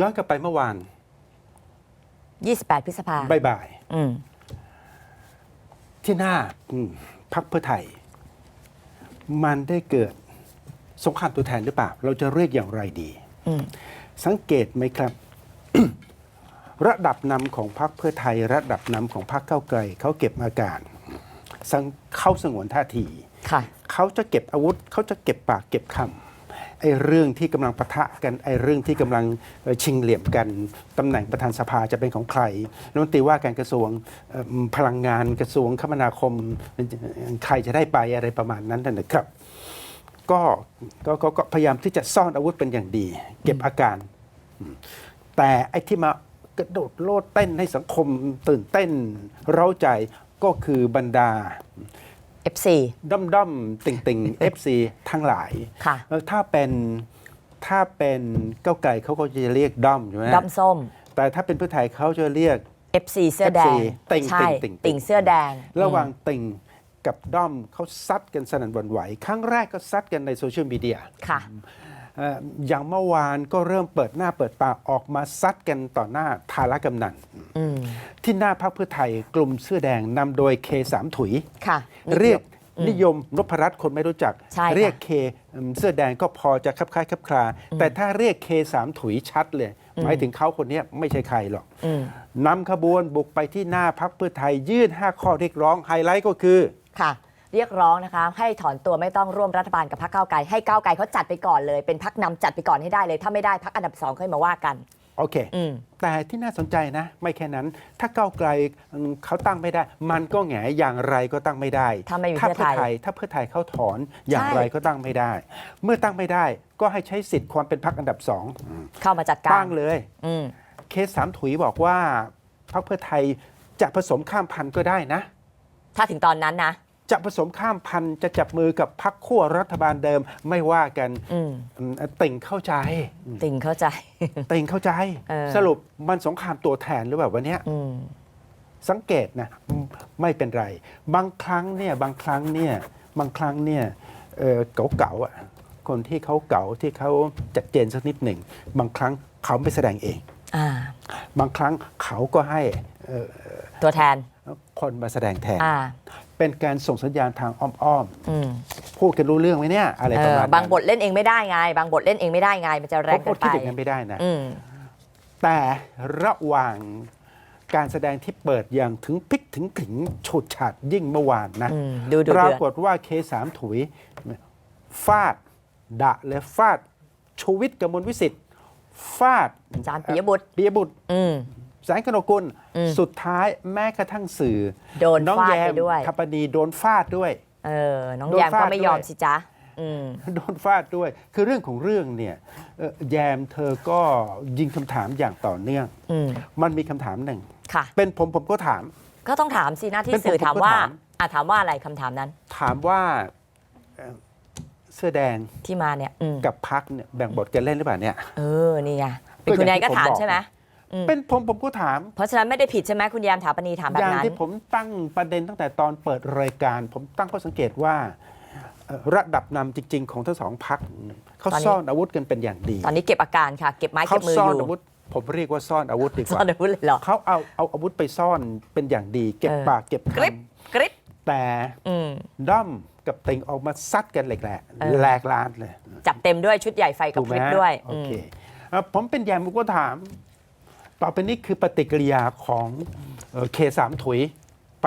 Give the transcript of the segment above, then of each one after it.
ย้อนกลับไปเมื่อวาน28 พฤษภาบ่ายอืมๆที่หน้าอืมพักเพื่อไทย มันได้เกิดสงครามตัวแทนหรือเปล่า เราจะเรียกอย่างไรดี อืมสังเกตไหมครับ ระดับนำของพรรคเพื่อไทย ระดับนำของพรรคเก้าวไกลเขาเก็บอาการสังเข้าสงวนท่าที ค่ะ เขาจะเก็บอาวุธ เขาจะเก็บปากเก็บคำ ไอ้เรื่องที่กำลังปะทะกันไอ้เรื่องที่กำลังชิงเหลี่ยมกันตำแหน่งประธานสภาจะเป็นของใครรัฐมนตรีว่าการกระทรวงพลังงานกระทรวงคมนาคมใครจะได้ไปอะไรประมาณนั้นนะครับก็ก็ก็ก็พยายามที่จะซ่อนอาวุธเป็นอย่างดี เก็บอาการ แต่ไอ้ที่มากระโดดโลดเต้นให้สังคมตื่นเต้น เร้าใจก็คือบรรดา F4 ด้อมด้อมๆติ่งติ่ง FC ทั้งหลายค่ะเอ่อถ้าเป็นถ้าเป็นเก้าวไก่เขาก็จะเรียกด้อมใช่ไหมดอมส้ม แต่ถ้าเป็นเพื่อไทยเขาจะเรียก FC เสื้อแดง FC ติ่งใช่ติ่งติ่งติ่งเสื้อแดง ระหว่างติ่งกับด้อมเขาซัดกันสนั่นหวั่นไหว ครั้งแรกก็ซัดกันในโซเชียลมีเดียค่ะเอ่ออย่างเมื่อวานก็เริ่มเปิดหน้าเปิดตาออกมาซัดกันต่อหน้าทารกำนันอืมที่หน้าพรรคเพื่อไทยกลุ่มเสื้อแดงนำโดยเคสามถุยค่ะเรียกอืมนิยมนพรัตน์คนไม่รู้จักใช่ค่ะเรียกเคอืมเสื้อแดงก็พอจะคับคล้ายคับคลา แต่ถ้าเรียกเคสามถุยชัดเลย หมายถึงเขาคนเนี้ยไม่ใช่ใครหรอกอืมนำขบวนบุกไปที่หน้าพักเพื่อไทยยื่น 5 ข้อเรียกร้องไฮไลท์ก็คือค่ะ เรียกร้องนะคะให้ถอนตัวไม่ต้องร่วมรัฐบาลกับพรรคก้าวไกลให้ก้าวไกลเขาจัดไปก่อนเลย เป็นพรรคนำจัดไปก่อนให้ได้เลย ถ้าไม่ได้พรรคอันดับสองค่อยมาว่ากันโอเคอืมแต่ที่น่าสนใจนะ ไม่แค่นั้น ถ้าก้าวไกลอืมเขาตั้งไม่ได้ มันก็แหงอย่างไรก็ตั้งไม่ได้ ถ้าไม่มีถ้าเพื่เพื่ออไทไทยยถ้าเพื่อไทยเขาถอนอย่างใช่ไรก็ตั้งไม่ได้ เมื่อตั้งไม่ได้ก็ให้ใช้สิทธิ์ความเป็นพรรคอันดับสองเข้ามาจัดการตั้งเลยอืมเคสสามถุยบอกว่าพรรคเพื่อไทยจะผสมข้ามพันธุ์ก็ได้นะ ถ้าถึงตอนนั้นนะ จะผสมข้ามพันธุ์จะจับมือกับพรรคขั้วรัฐบาลเดิมไม่ว่ากันอืมอืมติ่งเข้าใจติ่งเข้าใจ ติ่งเข้าใจ เออ สรุปมันสงครามตัวแทนหรือเปล่าวันเนี้ย อืม สังเกตนะอืมไม่เป็นไร บางครั้งเนี่ยบางครั้งเนี่ยบางครั้งเนี่ยเอ่อเก่าๆอะคนที่เขาเก่าที่เขาจัดเจนสักนิดหนึ่ง บางครั้งเขาไม่แสดงเอง อ่า บางครั้งเขาก็ให้เอ่อ ตัวแทน คนมาแสดงแทน อ่า เป็นการส่งสัญญาณทางอ้อมอืมๆพูดกันรู้เรื่องไหมเนี่ยอะไรเอประอมาณนั้นบางบทเล่นเองไม่ได้ไง บางบทเล่นเองไม่ได้ไง มันจะแรงผเกิมนคิดไปอย่างนั้นไม่ได้นะ อืม แต่ระหว่างการแสดงที่เปิดอย่างถึงพริกถึงถึงโฉดฉาดยิ่งเมื่อวานนะอืมดูดูปราเดือดกฏว่าเคสามถุยฟาด ดะและฟาดชูวิทย์กมลวิสิทธิ์ฟาดอาจารย์ปิยบุตร ปิยบุตร อืม แสงกนกุลอืมสุดท้ายแม้กระทั่งสื่อโดนน้องฟาดแยไปมด้วยทัปปนีโดนฟาดด้วย เออ น้องโดนแยมก็ฟาดไม่ยอมด้วย สิจ๊ะอืม โดนฟาดด้วย คือเรื่องของเรื่องเนี่ยเอ่อแยมเธอก็ยิงคำถามอย่างต่อเนื่อง อืม มันมีคำถามหนึ่ง ค่ะ เป็นผมผมก็ถาม ก็ต้องถามสิหน้าที่เป็นผมสื่อผมถามก็ว่าถาม อะถามว่าอะไรคำถามนั้นถามว่าเอ่อเสื้อแดงที่มาเนี่ยอืมกับพักเนี่ยแบ่งบทกันเล่นหรือเปล่าเนี่ย เออ นี่ไงเป็นคุณายก็อยย่างก็ที่ถามผมบอกใช่ไหมอืม เป็นผมผมก็ถาม เพราะฉะนั้นไม่ได้ผิดใช่ไหมคุณแยมถาปณีถามแบอบย่างนั้นที่ผมตั้งประเด็นตั้งแต่ตอนเปิดรายการ ผมตั้งข้อสังเกตว่าเอ่อระดับนำจริง ๆ ของทั้งสองพักเขาตอนนี้ซ่อนอาวุธกันเป็นอย่างดีตอนนี้เก็บอาการค่ะ เก็บไม้เขาเก็บมือซ่ออนยู่อาวุธ ผมเรียกว่าซ่อนอาวุธดีกซ่อว่านอาวุธเลยเหรอ เขาเอาเอาอาวุธไปซ่อนเป็นอย่างดี เก็บเออ ปากเก็บกริบคำกริบแต่อืม ด้อมกับเต็งออกมาซัดกันแหลกแหลเออ แหลกลานเลย จับเต็มด้วยชุดใหญ่ไฟกับถูกพไหมริบด้วยโออืม เคเอ่อผมเป็นแยมผมก็ถาม ต่อไปนี้คือปฏิกิริยาของเอ่อเคสามถุยไป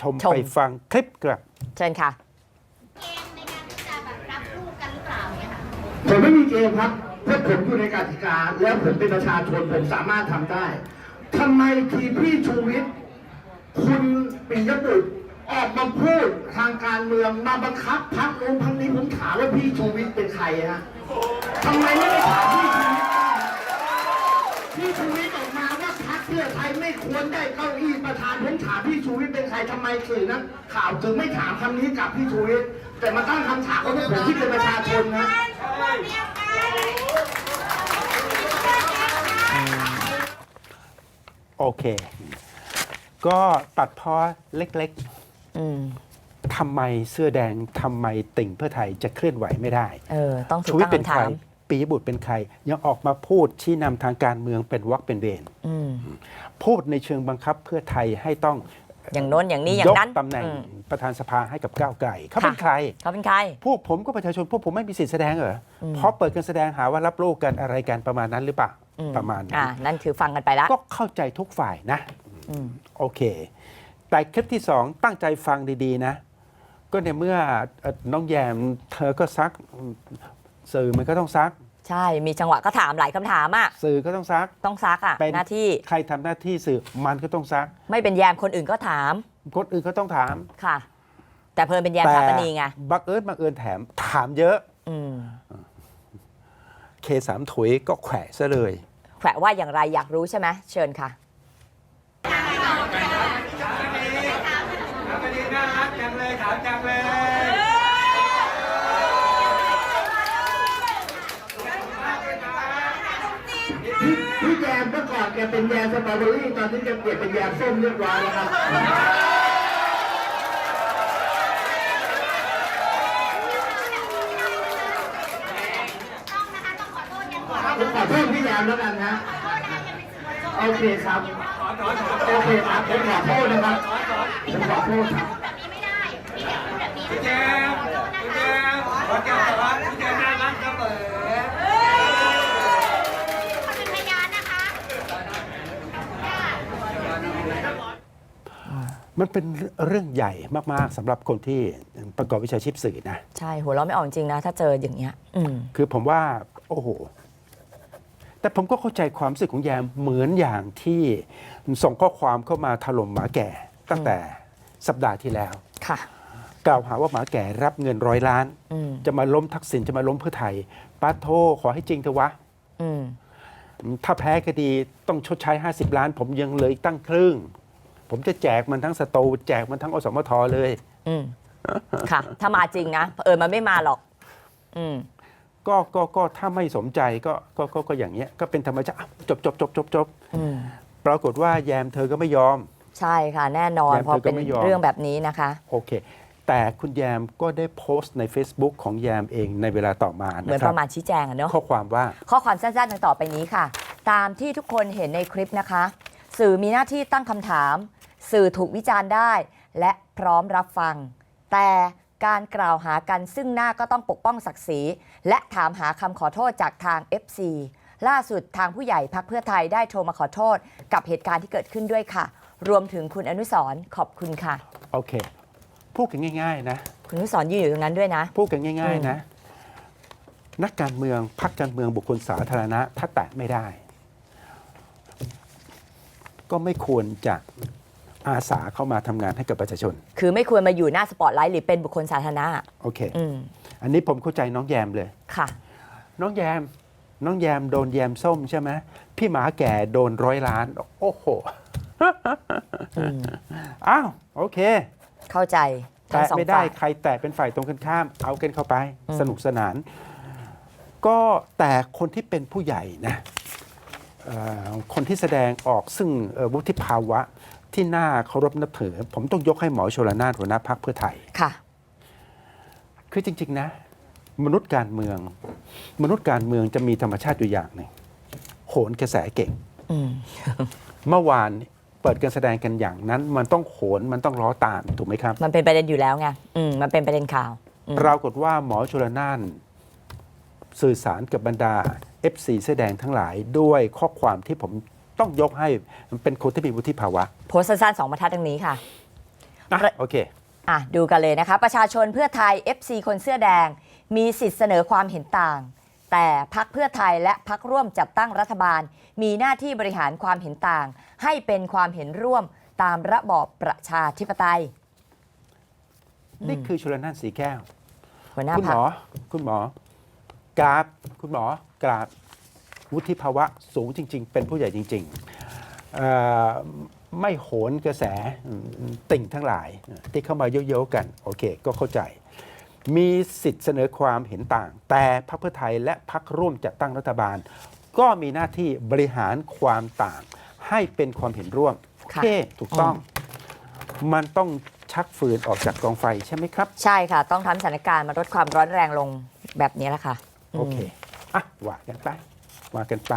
ชมชม ไปฟังคลิปครับเชิญค่ะเกณฑ์ในการที่จะแบบรับลูกกันหรือเปล่าเนี่ยค่ะผมไม่มีเกมครับถ้าผมอยู่ในกติกา แล้วผมเป็นประชาชนผมสามารถทำได้ทำไมทีมพี่ชูวิทย์คุณปิยบุตรออกมาพูดทางการเมืองมาบังคับพักนู้นพักนี้ผมถามว่าพี่ชูวิทย์เป็นใครฮะทำไมไม่ได้ถามพี่ ควรได้เก้าอี้ประธานผมถามพี่ชูวิทย์เป็นใครทำไมสื่อนั้นข่าวถึงไม่ถามคำนี้กับพี่ชูวิทย์แต่มาตั้งคำถามกับพวกผมที่เป็นประชาชนนะ โอเค ก็ตัดพ้อเล็กอืมๆทำไมเสื้อแดงทำไมติ่งเพื่อไทยจะเคลื่อนไหวไม่ได้ เออ ต้องถูกชูวิทตั้ย์เป็นคำใครถาม ปียบุตรเป็นใคร ยังออกมาพูดชี้นำทางการเมืองเป็นวักเป็นเวรอืมพูดในเชิงบังคับเพื่อไทยให้ต้องอย่างโน้นอย่างนี้อย่ายงกนั้นตำแหน่งอืมประธานสภาให้กับก้าวไกลเขาเป็นค่ะใครเขาเป็นใคร พวกผมก็ประชาชนพวกผมไม่มีสิทธิ์แสดงเหรออเพราะเปิดการแสดงหาว่ารับโลกกันอะไรกันประมาณนั้นหรือเปล่าอืมประมาณนั้อ่านนั่นคือฟังกันไปแล้วก็เข้าใจทุกฝ่ายนะอืมโอเค แต่คลิปที่สองตั้งใจฟังดีๆนะ ก็ในเมื่อเอ่อน้องแยมเธอก็ซัก สื่อมันก็ต้องซัก ใช่มีจังหวะก็ถามหลายคำถามอะสื่อก็ต้องซัก ต้องซักอะเป็น หน้าที่ใครทำหน้าที่สื่อมันก็ต้องซักไม่เป็นแยมคนอื่นก็ถามคนอื่นก็ต้องถามค่ะ แต่เพลินเป็นแยมแต่ถาปนีไงบังเอิญบังเอิญแถมถามเยอะอืมเคสามถุยก็แขวะซะเลย แขวะว่าอย่างไรอยากรู้ใช่ไหมเชิญค่ะ น่ารักจังเลยขาวจังเลย พี่แยมเมื่อก่อนแกเป็นแยมสตรอเบอรี่ตอนนี้แกเปลี่ยนเป็นแยมส้มเรียบร้อยแล้วครับต้องนะคะต้องขอโทษยังก่อนผมขอโทษพี่แยมแล้วกันนะขอโทษนะยังเป็นสื่อมวลชนโอเคครับโอเคครับผมขอโทษนะครับผมขอโทษครับพูดแบบนี้ไม่ได้พี่แกพูดแบบนี้พี่แจมพี่แจมขอแก้วแต่ว่าพี่แจมน่ารักเสมอ คนเป็นพยานนะคะ มันเป็นเรื่องใหญ่มาก ๆสำหรับคนที่ประกอบวิชาชีพสื่อนะ ใช่ หัวเราะไม่ออกจริงนะ ถ้าเจออย่างเงี้ยอืมคือผมว่า โอ้โห แต่ผมก็เข้าใจความรู้สึกของแยมเหมือนอย่างที่ส่งข้อความเข้ามาถล่มหมาแก่ ตั้งแต่สัปดาห์ที่แล้ว ค่ะ กล่าวหาว่าหมาแก่รับเงินร้อยล้าน อืมจะมาล้มทักษิณจะมาล้มเพื่อไทยป้าโทขอให้จริงเถอะวะ อืมถ้าแพ้คดีต้องชดใช้ 50 ล้าน ผมยังเหลยตั้งครึ่ง ผมจะแจกมันทั้งสตูแจกมันทั้งอสมทเลย อืมค่ะ ถ้ามาจริงนะเออมันไม่มาหรอก อืมก็ก็ก็ถ้าไม่สมใจก็ก็ก็ก็อย่างเงี้ยก็เป็นธรรมชาติอะจบจบจบจบจบอืมปรากฏว่าแยมเธอก็ไม่ยอม ใช่ค่ะ แน่นอนแยมพอเธอก็เป็นไม่ยอม เรื่องแบบนี้นะคะ โอเค แต่คุณแยมก็ได้โพสต์ใน Facebook ของแยมเองในเวลาต่อมาเหมือนนะคปรับระมาณชี้แจงอะเนาะ ข้อความว่า ข้อความสั้นๆดังต่อไปนี้ค่ะ ตามที่ทุกคนเห็นในคลิปนะคะ สื่อมีหน้าที่ตั้งคำถาม สื่อถูกวิจารณ์ได้ และพร้อมรับฟัง แต่การกล่าวหากันซึ่งหน้าก็ต้องปกป้องศักดิ์ศรี และถามหาคำขอโทษจากทาง FC ล่าสุดทางผู้ใหญ่พักเพื่อไทยได้โทรมาขอโทษ กับเหตุการณ์ที่เกิดขึ้นด้วยค่ะ รวมถึงคุณอนุสรณ์ขอบคุณค่ะ โอเค พูดกันง่าย ๆ นะ คุณอนุสรณ์ยืนอยู่ตรงนั้นด้วยนะ พูดกันง่าย ๆ นะ นักการเมืองพักการเมืองบุคคลสาธารณะ ถ้าแตะไม่ได้ ก็ไม่ควรจะ อาสาเข้ามาทำงานให้กับประชาชน คือไม่ควรมาอยู่หน้าสปอตไลท์หรือเป็นบุคคลสาธารณะโอเค อืมอันนี้ผมเข้าใจน้องแยมเลย ค่ะ น้องแยม น้องแยมโดนแยมส้มใช่ไหมพี่หมาแก่โดนร้อยล้าน โอ้โหอืมอ้าว โอเค เข้าใจทั้งแตะสองไม่ได้ฝ่าย ใครแตะเป็นฝ่ายตรงกันข้าม เอากันเข้าไป อืม สนุกสนาน ก็แต่คนที่เป็นผู้ใหญ่นะเอ่อคนที่แสดงออกซึ่งเอ่อวุฒิภาวะ ที่น่าเคารพนับถือ ผมต้องยกให้หมอชลนานหัวหน้าพักเพื่อไทย ค่ะ คือจริง ๆ นะ มนุษย์การเมือง มนุษย์การเมืองจะมีธรรมชาติอยู่อย่างหนึ่งโหนกระแสเก่ง อืม เมื่อวานเปิดการแสดงกันอย่างนั้น มันต้องโขนมันต้องล้อตามถูกไหมครับ มันเป็นประเด็นอยู่แล้วไงอืมมันเป็นประเด็นข่าว อืม ปรากฏว่าหมอชลนานสื่อสารกับบรรดา FC เสื้อแดงทั้งหลายด้วยข้อความที่ผม ต้องยกให้มันเป็นคนที่มีวุฒิภาวะ โพสต์สั้นๆสองบรรทัดดังนี้ค่ะ นะโอเค อะดูกันเลยนะคะ ประชาชนเพื่อไทย FC คนเสื้อแดง มีสิทธิ์เสนอความเห็นต่าง แต่พักเพื่อไทยและพักร่วมจัดตั้งรัฐบาล มีหน้าที่บริหารความเห็นต่าง ให้เป็นความเห็นร่วมตามระบอบประชาธิปไตย นี่คือชลนานสีแก้ว หัวหน้าคุณหพัมกอ คุณหมอกราบ คุณหมอกราบ วุฒิภาวะสูงจริง ๆ เป็นผู้ใหญ่จริงๆเอ่อไม่โหนกระแสอืมติ่งทั้งหลาย ที่เข้ามาเยอะๆกัน โอเค ก็เข้าใจ มีสิทธิ์เสนอความเห็นต่าง แต่พรรคเพื่อไทยและพรรคร่วมจัดตั้งรัฐบาล ก็มีหน้าที่บริหารความต่าง ให้เป็นความเห็นร่วมโอเคถูกต้องมันต้องชักฟืนออกจากกองไฟใช่ไหมครับ ใช่ค่ะ ต้องทำสถานการณ์มาลดความร้อนแรงลงแบบนี้แหละค่ะมโอเค อะว่ากันไป ว่ากันไป